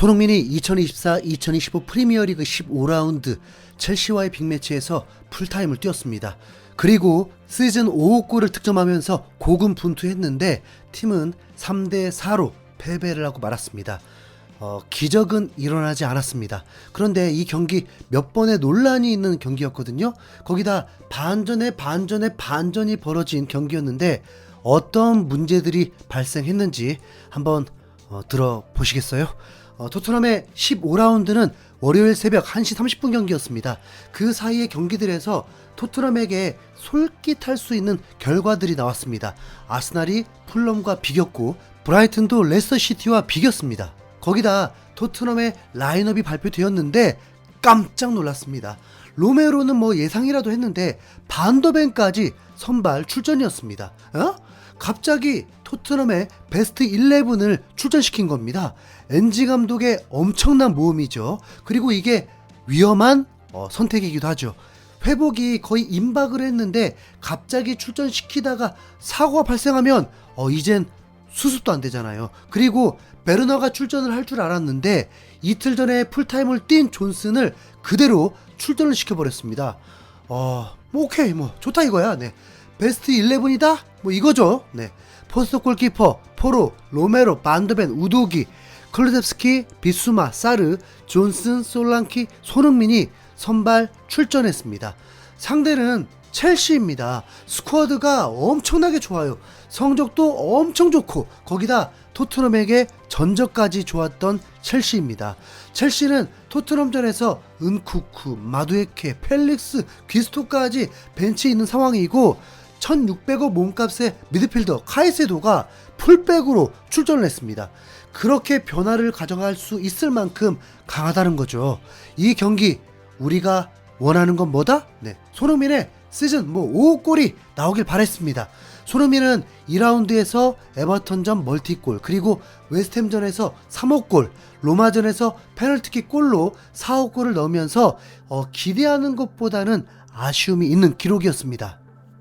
손흥민이 2024-2025 프리미어리그 15라운드 첼시와의 빅매치에서 풀타임을 뛰었습니다. 그리고 시즌 5호 골을 득점하면서 고군분투했는데 팀은 3대 4로 패배를 하고 말았습니다. 어, 기적은 일어나지 않았습니다. 그런데 이 경기 몇 번의 논란이 있는 경기였거든요. 거기다 반전에 반전에 반전이 벌어진 경기였는데 어떤 문제들이 발생했는지 한번 어, 들어보시겠어요? 어, 토트넘의 15라운드는 월요일 새벽 1시 30분 경기였습니다. 그 사이의 경기들에서 토트넘에게 솔깃할 수 있는 결과들이 나왔습니다. 아스날이 풀럼과 비겼고 브라이튼도 레스터시티와 비겼습니다. 거기다 토트넘의 라인업이 발표되었는데 깜짝 놀랐습니다. 로메로는 뭐 예상이라도 했는데 반더벤까지 선발 출전이었습니다. 어? 갑자기 토트넘의 베스트 11을 출전시킨 겁니다. 엔지 감독의 엄청난 모험이죠. 그리고 이게 위험한 어, 선택이기도 하죠. 회복이 거의 임박을 했는데 갑자기 출전시키다가 사고가 발생하면 어 이젠 수습도 안 되잖아요. 그리고 베르너가 출전을 할 줄 알았는데 이틀 전에 풀타임을 뛴 존슨을 그대로 출전을 시켜버렸습니다. 어, 뭐 오케이 뭐 좋다 이거야. 네. 베스트 11이다? 뭐 이거죠. 네. 포스트 골키퍼, 포로, 로메로, 반더벤, 우도기, 클루뎁스키, 비수마, 사르, 존슨, 솔랑키, 손흥민이 선발 출전했습니다. 상대는 첼시입니다. 스쿼드가 엄청나게 좋아요. 성적도 엄청 좋고 거기다 토트넘에게 전적까지 좋았던 첼시입니다. 첼시는 토트넘전에서 은쿠쿠, 마두에케, 펠릭스, 귀스토까지 벤치에 있는 상황이고 1600억 몸값의 미드필더 카이세도가 풀백으로 출전을 했습니다. 그렇게 변화를 가져갈 수 있을 만큼 강하다는 거죠. 이 경기 우리가 원하는 건 뭐다? 네. 손흥민의 시즌 뭐 5호 골이 나오길 바랬습니다. 손흥민은 2라운드에서 에버턴전 멀티골, 그리고 웨스트햄전에서 3호 골, 로마전에서 페널티킥 골로 4호 골을 넣으면서 어, 기대하는 것보다는 아쉬움이 있는 기록이었습니다.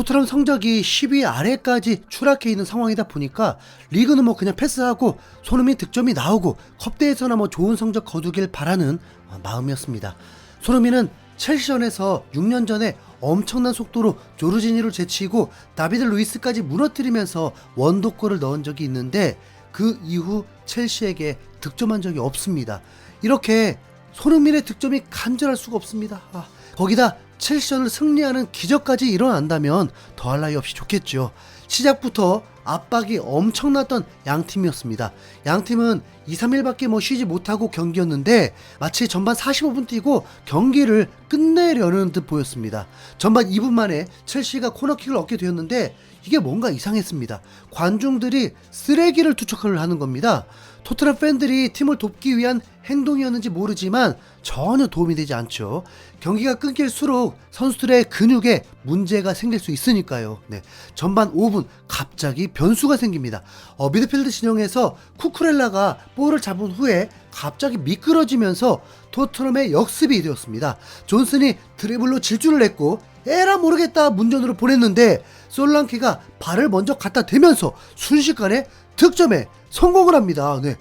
토트넘 성적이 10위 아래까지 추락해 있는 상황이다 보니까 리그는 뭐 그냥 패스하고 손흥민 득점이 나오고 컵대에서나 뭐 좋은 성적 거두길 바라는 어, 마음이었습니다. 손흥민은 첼시전에서 6년 전에 엄청난 속도로 조르지니를 제치고 다비드 루이스까지 무너뜨리면서 원도골을 넣은 적이 있는데 그 이후 첼시에게 득점한 적이 없습니다. 이렇게 손흥민의 득점이 간절할 수가 없습니다. 아, 거기다 첼시전을 승리하는 기적까지 일어난다면 더할 나위 없이 좋겠죠. 시작부터 압박이 엄청났던 양 팀이었습니다. 양 팀은 2, 3일밖에 뭐 쉬지 못하고 경기였는데 마치 전반 45분 뛰고 경기를 끝내려는 듯 보였습니다. 전반 2분 만에 첼시가 코너킥을 얻게 되었는데 이게 뭔가 이상했습니다. 관중들이 쓰레기를 투척을 하는 겁니다. 토트넘 팬들이 팀을 돕기 위한 행동이었는지 모르지만 전혀 도움이 되지 않죠. 경기가 끊길수록 선수들의 근육에 문제가 생길 수 있으니까요. 네. 전반 5분 갑자기 변수가 생깁니다. 어, 미드필드 진영에서 쿠쿠렐라가 볼을 잡은 후에 갑자기 미끄러지면서 토트넘의 역습이 되었습니다. 존슨이 드리블로 질주를 했고 에라 모르겠다 문전으로 보냈는데 솔랑키가 발을 먼저 갖다 대면서 순식간에 득점에 성공을 합니다. 네.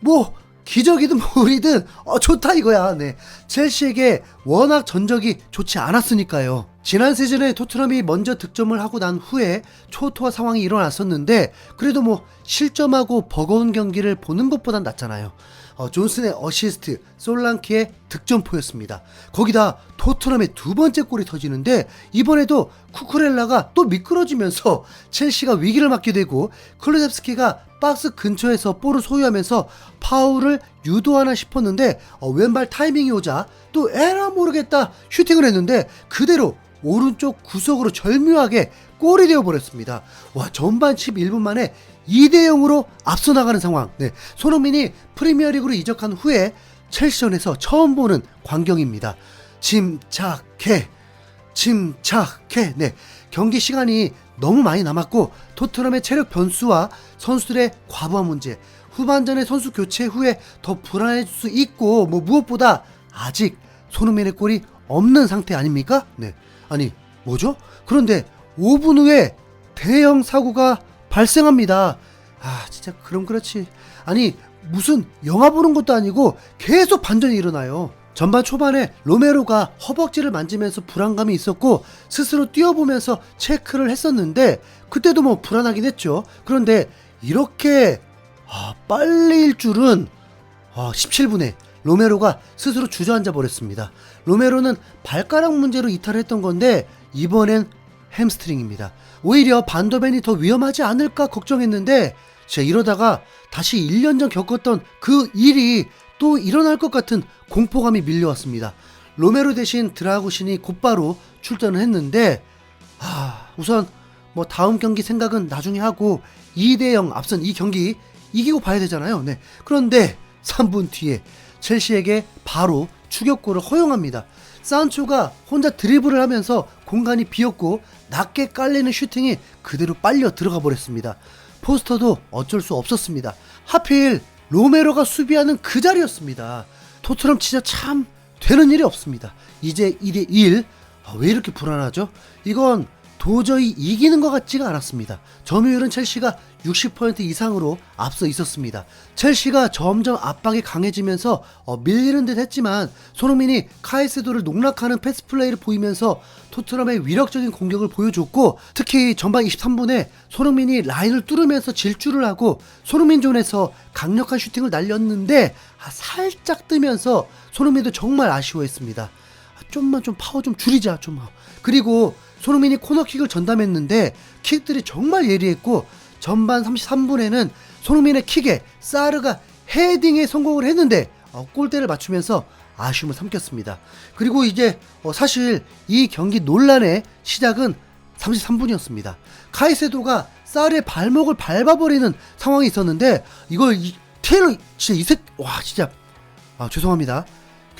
뭐 기적이든 뭐이든 어, 좋다 이거야. 네. 첼시에게 워낙 전적이 좋지 않았으니까요. 지난 시즌에 토트넘이 먼저 득점을 하고 난 후에 초토화 상황이 일어났었는데 그래도 뭐 실점하고 버거운 경기를 보는 것보단 낫잖아요. 어, 존슨의 어시스트, 솔랑키의 득점포였습니다. 거기다 토트넘의 두 번째 골이 터지는데 이번에도 쿠쿠렐라가 또 미끄러지면서 첼시가 위기를 맞게 되고 클루셉스키가 박스 근처에서 볼을 소유하면서 파울을 유도하나 싶었는데 어, 왼발 타이밍이 오자 또 에라 모르겠다 슈팅을 했는데 그대로 오른쪽 구석으로 절묘하게 골이 되어 버렸습니다. 와 전반 11분 만에 2대 0으로 앞서 나가는 상황. 네. 손흥민이 프리미어리그로 이적한 후에 첼시전에서 처음 보는 광경입니다. 침착해. 침착해. 네. 경기 시간이 너무 많이 남았고 토트넘의 체력 변수와 선수들의 과부하 문제, 후반전의 선수 교체 후에 더 불안해질 수 있고 뭐 무엇보다 아직 손흥민의 골이 없는 상태 아닙니까? 네. 아니, 뭐죠? 그런데 5분 후에 대형 사고가 발생합니다. 아, 진짜 그럼 그렇지. 아니, 무슨 영화 보는 것도 아니고 계속 반전이 일어나요. 전반 초반에 로메로가 허벅지를 만지면서 불안감이 있었고 스스로 뛰어보면서 체크를 했었는데 그때도 뭐 불안하긴 했죠. 그런데 이렇게 아, 빨리일 줄은 아, 17분에 로메로가 스스로 주저앉아 버렸습니다. 로메로는 발가락 문제로 이탈했던 건데 이번엔 햄스트링입니다. 오히려 반더벤이 더 위험하지 않을까 걱정했는데 제가 이러다가 다시 1년 전 겪었던 그 일이 또 일어날 것 같은 공포감이 밀려왔습니다. 로메로 대신 드라구신이 곧바로 출전을 했는데 아, 우선 뭐 다음 경기 생각은 나중에 하고 2대 0 앞선 이 경기 이기고 봐야 되잖아요. 네. 그런데 3분 뒤에 첼시에게 바로 추격골을 허용합니다. 산초가 혼자 드리블을 하면서 공간이 비었고 낮게 깔리는 슈팅이 그대로 빨려 들어가 버렸습니다. 포스터도 어쩔 수 없었습니다. 하필 로메로가 수비하는 그 자리였습니다. 토트넘 진짜 참 되는 일이 없습니다. 이제 1대 1. 아, 왜 이렇게 불안하죠? 이건 도저히 이기는 것 같지가 않았습니다. 점유율은 첼시가 60% 이상으로 앞서 있었습니다. 첼시가 점점 압박이 강해지면서 어, 밀리는 듯 했지만 손흥민이 카이세도를 농락하는 패스 플레이를 보이면서 토트넘의 위력적인 공격을 보여줬고 특히 전반 23분에 손흥민이 라인을 뚫으면서 질주를 하고 손흥민 존에서 강력한 슈팅을 날렸는데 아, 살짝 뜨면서 손흥민도 정말 아쉬워했습니다. 아, 좀만 좀 파워 좀 줄이자 좀 그리고 손흥민이 코너킥을 전담했는데 킥들이 정말 예리했고 전반 33분에는 손흥민의 킥에 사르가 헤딩에 성공을 했는데 어, 골대를 맞추면서 아쉬움을 삼켰습니다. 그리고 이제 어, 사실 이 경기 논란의 시작은 33분이었습니다. 카이세도가 사르의 발목을 밟아버리는 상황이 있었는데 이걸 이, 테일러 진짜 이색 와 진짜 아 죄송합니다.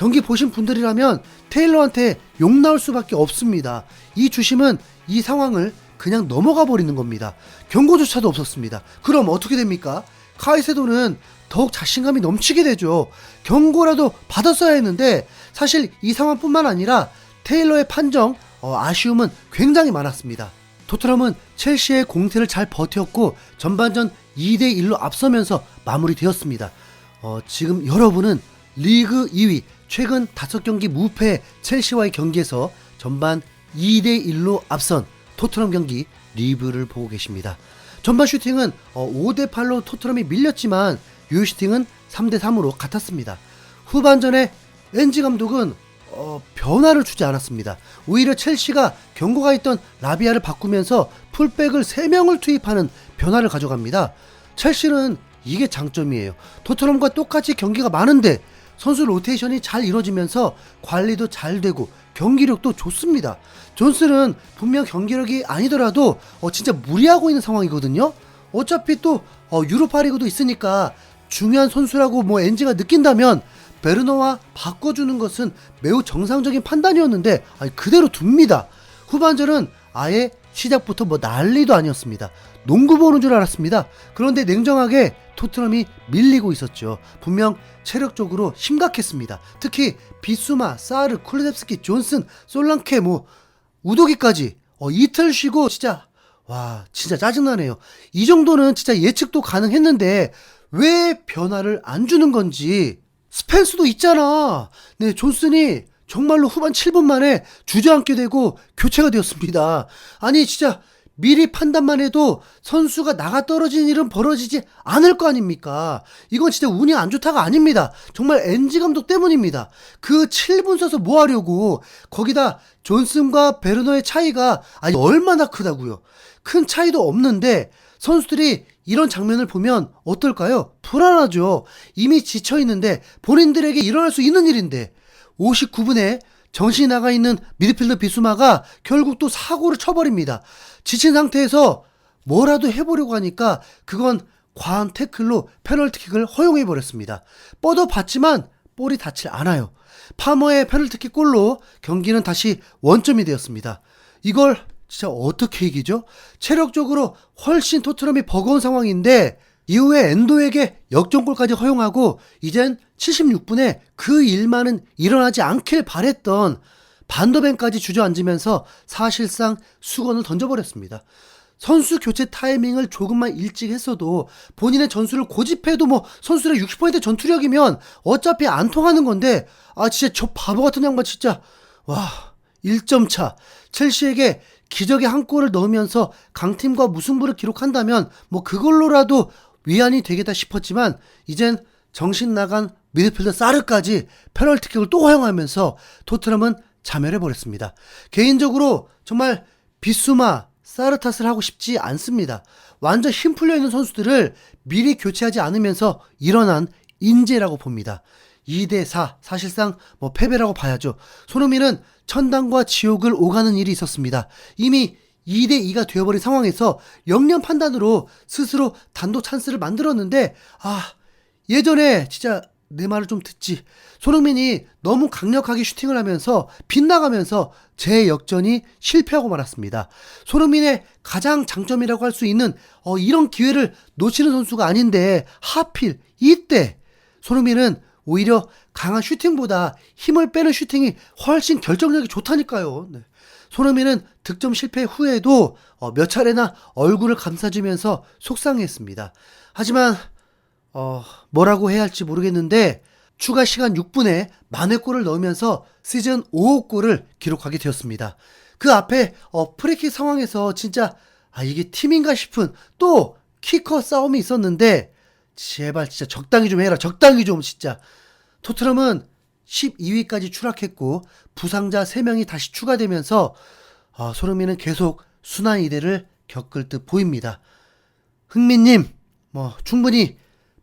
경기 보신 분들이라면 테일러한테 욕 나올 수밖에 없습니다. 이 주심은 이 상황을 그냥 넘어가 버리는 겁니다. 경고조차도 없었습니다. 그럼 어떻게 됩니까? 카이세도는 더욱 자신감이 넘치게 되죠. 경고라도 받았어야 했는데 사실 이 상황뿐만 아니라 테일러의 판정 어, 아쉬움은 굉장히 많았습니다. 토트넘은 첼시의 공세를 잘 버텼고 전반전 2대 1로 앞서면서 마무리되었습니다. 어, 지금 여러분은 리그 2위 최근 5경기 무패 첼시와의 경기에서 전반 2대 1로 앞선 토트넘 경기 리뷰를 보고 계십니다. 전반 슈팅은 5대 8로 토트넘이 밀렸지만 유효 슈팅은 3대 3으로 같았습니다. 후반전에 엔지 감독은 어, 변화를 주지 않았습니다. 오히려 첼시가 경고가 있던 라비아를 바꾸면서 풀백을 3명을 투입하는 변화를 가져갑니다. 첼시는 이게 장점이에요. 토트넘과 똑같이 경기가 많은데 선수 로테이션이 잘 이루어지면서 관리도 잘 되고 경기력도 좋습니다. 존슨은 분명 경기력이 아니더라도 어, 진짜 무리하고 있는 상황이거든요. 어차피 또 어, 유로파리그도 있으니까 중요한 선수라고 뭐 엔지가 느낀다면 베르너와 바꿔주는 것은 매우 정상적인 판단이었는데 아니, 그대로 둡니다. 후반전은 아예 시작부터 뭐 난리도 아니었습니다. 농구 보는 줄 알았습니다. 그런데 냉정하게 토트넘이 밀리고 있었죠. 분명 체력적으로 심각했습니다. 특히 비수마, 사르, 쿨레뎁스키, 존슨, 솔랑케, 뭐 우도기까지 어, 이틀 쉬고 진짜 와 진짜 짜증나네요. 이 정도는 진짜 예측도 가능했는데 왜 변화를 안 주는 건지 스펜스도 있잖아. 네 존슨이 정말로 후반 7분 만에 주저앉게 되고 교체가 되었습니다. 아니 진짜 미리 판단만 해도 선수가 나가 떨어지는 일은 벌어지지 않을 거 아닙니까? 이건 진짜 운이 안 좋다가 아닙니다. 정말 엔지 감독 때문입니다. 그 7분 써서 뭐 하려고 거기다 존슨과 베르너의 차이가 아니 얼마나 크다고요. 큰 차이도 없는데 선수들이 이런 장면을 보면 어떨까요? 불안하죠. 이미 지쳐 있는데 본인들에게 일어날 수 있는 일인데 59분에 정신이 나가 있는 미드필더 비수마가 결국 또 사고를 쳐버립니다. 지친 상태에서 뭐라도 해보려고 하니까 그건 과한 태클로 페널티킥을 허용해버렸습니다. 뻗어봤지만 볼이 닿질 않아요. 파머의 페널티킥 골로 경기는 다시 원점이 되었습니다. 이걸 진짜 어떻게 이기죠? 체력적으로 훨씬 토트넘이 버거운 상황인데 이후에 엔도에게 역전골까지 허용하고 이젠 76분에 그 일만은 일어나지 않길 바랬던 반더벤까지 주저앉으면서 사실상 수건을 던져버렸습니다. 선수 교체 타이밍을 조금만 일찍 했어도 본인의 전술을 고집해도 뭐 선수의 60% 전투력이면 어차피 안 통하는 건데 아 진짜 저 바보 같은 양반 진짜 와 1점 차 첼시에게 기적의 한 골을 넣으면서 강팀과 무승부를 기록한다면 뭐 그걸로라도 위안이 되겠다 싶었지만 이젠 정신 나간 미드필더 사르까지 페널티킥을 또 허용하면서 토트넘은 자멸해 버렸습니다. 개인적으로 정말 비수마 사르 탓을 하고 싶지 않습니다. 완전 힘 풀려 있는 선수들을 미리 교체하지 않으면서 일어난 인재라고 봅니다. 2대 4 사실상 뭐 패배라고 봐야죠. 손흥민은 천당과 지옥을 오가는 일이 있었습니다. 이미 2대 2가 되어버린 상황에서 영년 판단으로 스스로 단독 찬스를 만들었는데 아 예전에 진짜 내 말을 좀 듣지. 손흥민이 너무 강력하게 슈팅을 하면서 빗나가면서 제 역전이 실패하고 말았습니다. 손흥민의 가장 장점이라고 할 수 있는 어, 이런 기회를 놓치는 선수가 아닌데 하필 이때 손흥민은 오히려 강한 슈팅보다 힘을 빼는 슈팅이 훨씬 결정력이 좋다니까요. 네. 손흥민은 득점 실패 후에도 어, 몇 차례나 얼굴을 감싸주면서 속상했습니다. 하지만 어, 뭐라고 해야 할지 모르겠는데 추가 시간 6분에 만회 골을 넣으면서 시즌 5호 골을 기록하게 되었습니다. 그 앞에 어, 프리킥 상황에서 진짜 아 이게 팀인가 싶은 또 키커 싸움이 있었는데 제발 진짜 적당히 좀 해라 적당히 좀 진짜 토트넘은 12위까지 추락했고 부상자 3명이 다시 추가되면서 어, 손흥민은 계속 순환 이대를 겪을 듯 보입니다. 흥민님 뭐 충분히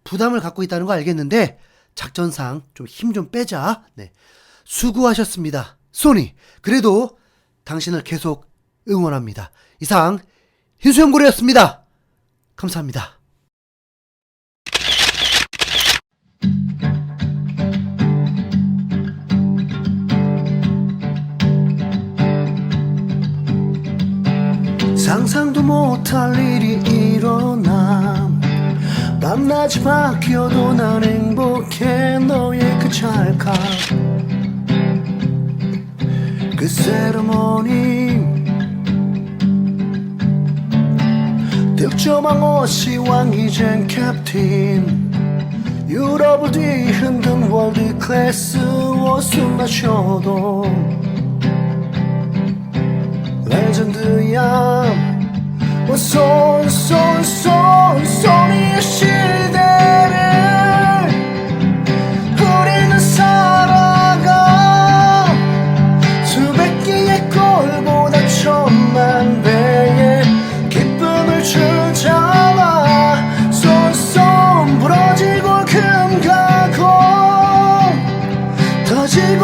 부담을 갖고 있다는 거 알겠는데 작전상 좀힘좀 빼자. 네. 수고하셨습니다. 소니. 그래도 당신을 계속 응원합니다. 이상 흰수염 고래였습니다. 감사합니다. 상상도 못할 일이 일어나 밤낮이 바뀌어도 난 행복해. 너의 그 찰칵. 그 세레모니. 득점한 것이 왕이젠 캡틴. 유럽을 뒤흔든 월드 클래스 옷을 마셔도. 레전드야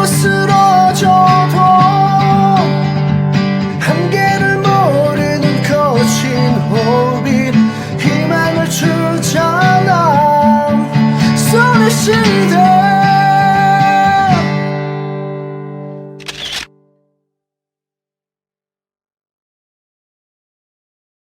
터